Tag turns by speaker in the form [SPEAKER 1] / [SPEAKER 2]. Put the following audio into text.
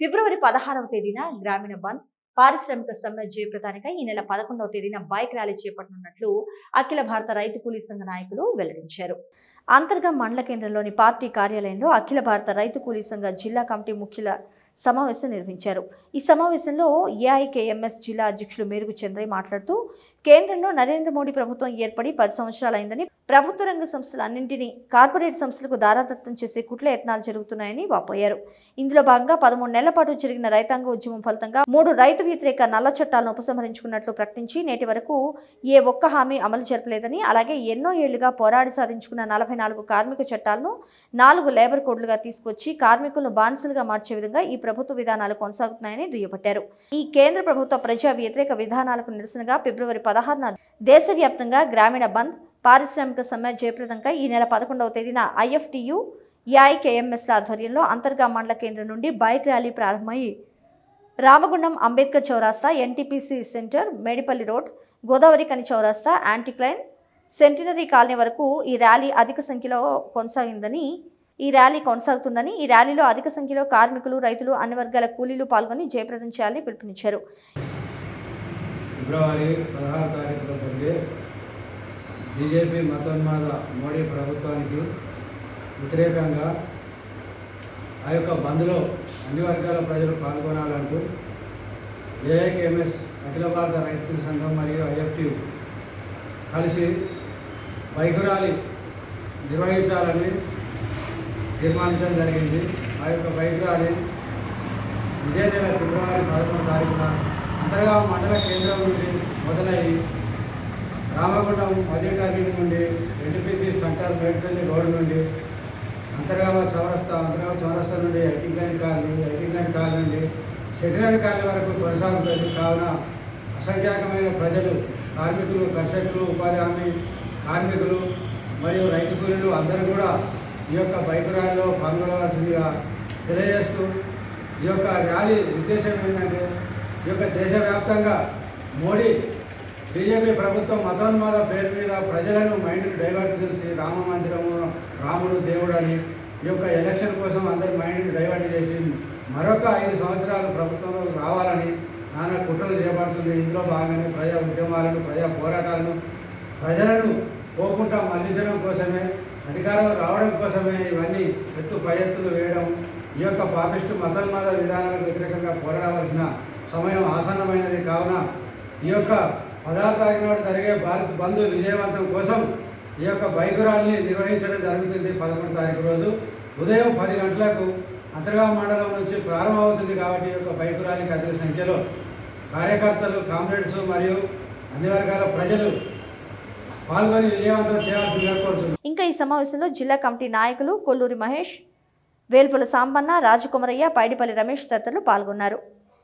[SPEAKER 1] ఫిబ్రవరి పదహారవ తేదీన గ్రామీణ బంద్ పారిశ్రామిక సమ్మె జయప్రదానికై ఈ నెల పదకొండవ తేదీన బైక్ ర్యాలీ చేపట్టనున్నట్లు అఖిల భారత రైతు కూలీ సంఘ నాయకులు వెల్లడించారు. అంతర్గా మండల కేంద్రంలోని పార్టీ కార్యాలయంలో అఖిల భారత రైతు కూలీ సంఘ జిల్లా కమిటీ ముఖ్యుల సమావేశం నిర్వహించారు. ఈ సమావేశంలో ఏఐకేఎంఎస్ జిల్లా అధ్యక్షులు మేరుగు చంద్రయ్య మాట్లాడుతూ కేంద్రంలో నరేంద్ర మోడీ ప్రభుత్వం ఏర్పడి పది సంవత్సరాలైందని ప్రభుత్వ రంగ సంస్థలన్నింటినీ కార్పొరేట్ సంస్థలకు దారాదత్తం చేసే కుట్ల యత్నాలు జరుగుతున్నాయని వాపోయారు. ఇందులో భాగంగా పదమూడు నెలల పాటు జరిగిన రైతాంగ ఉద్యమం ఫలితంగా మూడు రైతు వ్యతిరేక నల్ల చట్టాలను ఉపసంహరించుకున్నట్లు ప్రకటించి నేటి వరకు ఏ ఒక్క హామీ అమలు జరపలేదని అలాగే ఎన్నో ఏళ్ళుగా పోరాడి సాధించుకున్న నలభై నాలుగు కార్మిక చట్టాలను నాలుగు లేబర్ కోడ్లుగా తీసుకొచ్చి కార్మికులను బానిసలుగా మార్చే విధంగా ఈ ప్రభుత్వ విధానాలు కొనసాగుతున్నాయని దుయ్యబట్టారు. ఈ కేంద్ర ప్రభుత్వ ప్రజా వ్యతిరేక విధానాలకు నిరసనగా ఫిబ్రవరి పదహారున దేశవ్యాప్తంగా గ్రామీణ బంద్ పారిశ్రామిక సమ్మె జయప్రదంగా ఈ నెల పదకొండవ తేదీన ఐఎఫ్టియు ఏఐకేఎంఎస్ల ఆధ్వర్యంలో అంతర్గా మండల కేంద్రం నుండి బైక్ ర్యాలీ ప్రారంభమయ్యి Ramagundam Ambedkar చౌరాస్తా NTPC centre Medipalli road Godavarikhani చౌరాస్తా యాంటిక్లైన్ centenary colony వరకు ఈ ర్యాలీ అధిక సంఖ్యలో కొనసాగిందని ఈ ర్యాలీ కొనసాగుతుందని ఈ ర్యాలీలో అధిక సంఖ్యలో కార్మికులు రైతులు అన్ని వర్గాల కూలీలు పాల్గొని జయప్రదం చేయాలని పిలుపునిచ్చారు.
[SPEAKER 2] ఫిబ్రవరి పదహారు తారీఖులో జరిగే బీజేపీ మతోన్మాద మోడీ ప్రభుత్వానికి వ్యతిరేకంగా ఆ యొక్క బంద్లో అన్ని వర్గాల ప్రజలు పాల్గొనాలంటూ ఏఐకేఎంఎస్ అఖిల భారత రైతుల సంఘం మరియు ఐఎఫ్టీ కలిసి బైక్ ర్యాలీ నిర్వహించాలని తీర్మానించడం జరిగింది. ఆ యొక్క బైక్ ఇదే నెల ఫిబ్రవరి పదకొండు తారీఖున అంతర్గా మండల కేంద్రం నుండి మొదలై రామగుండం మజిల్ టర్మినల్ నుండి ఎన్టీపీసీ సెంటర్ మేడ్పల్లి రోడ్ నుండి అంతర్గామ చౌరస్తా అంతర్గామ చౌరస్తా నుండి IT line colony IT line colony నుండి సెటినరీ కాలనీ వరకు కొనసాగుతుంది. కావున అసంఖ్యాకమైన ప్రజలు కార్మికులు కర్షకులు ఉపాధి హామీ కార్మికులు మరియు రైతు కూలీలు అందరూ కూడా ఈ యొక్క బైక్ ర్యాలీలో పాల్గొనవలసిందిగా తెలియజేస్తూ ఈ యొక్క ర్యాలీ ఉద్దేశం ఏంటంటే ఈ యొక్క దేశవ్యాప్తంగా మోడీ బీజేపీ ప్రభుత్వం మతోన్మాద పేరు మీద ప్రజలను మైండ్ని డైవర్ట్ చేసి రామ మందిరము రాముడు దేవుడు అని ఈ యొక్క ఎలక్షన్ కోసం అందరి మైండ్ని డైవర్ట్ చేసి మరొక ఐదు సంవత్సరాలు ప్రభుత్వంలో రావాలని నానా కుట్రలు చేపడుతుంది. ఇందులో భాగంగానే ప్రజా ఉద్యమాలను ప్రజా పోరాటాలను ప్రజలను పోకుండా మళ్ళించడం కోసమే అధికారం రావడం కోసమే ఇవన్నీ ఎత్తు పై ఎత్తులు వేయడం ఈ యొక్క పాపిస్టు మతోన్మాద విధానాలకు వ్యతిరేకంగా పోరాడవలసిన సమయం ఆసన్నమైనది కావున ఈ యొక్క పదహారు తారీఖు జరిగే భారత్ బంద్ విజయవంతం కోసం ఈ యొక్క బైకురాల్ని నిర్వహించడం జరుగుతుంది పదకొండు తారీఖు రోజు. ఉదయం పది గంటలకు అంతర్గా మండలం నుంచి ప్రారంభమవుతుంది కాబట్టి ఈ యొక్క బైకురాలికి అధిక సంఖ్యలో కార్యకర్తలు కామ్రేడ్స్ మరియు అన్ని వర్గాల ప్రజలు పాల్గొని విజయవంతం చేయాల్సిందిగా కోరుతున్నాను
[SPEAKER 1] ఇంకా ఈ సమావేశంలో జిల్లా కమిటీ నాయకులు కొల్లూరి మహేష్ వేల్పుల సాంబన్న రాజకుమరయ్య పైడిపల్లి రమేష్ తదితరులు పాల్గొన్నారు.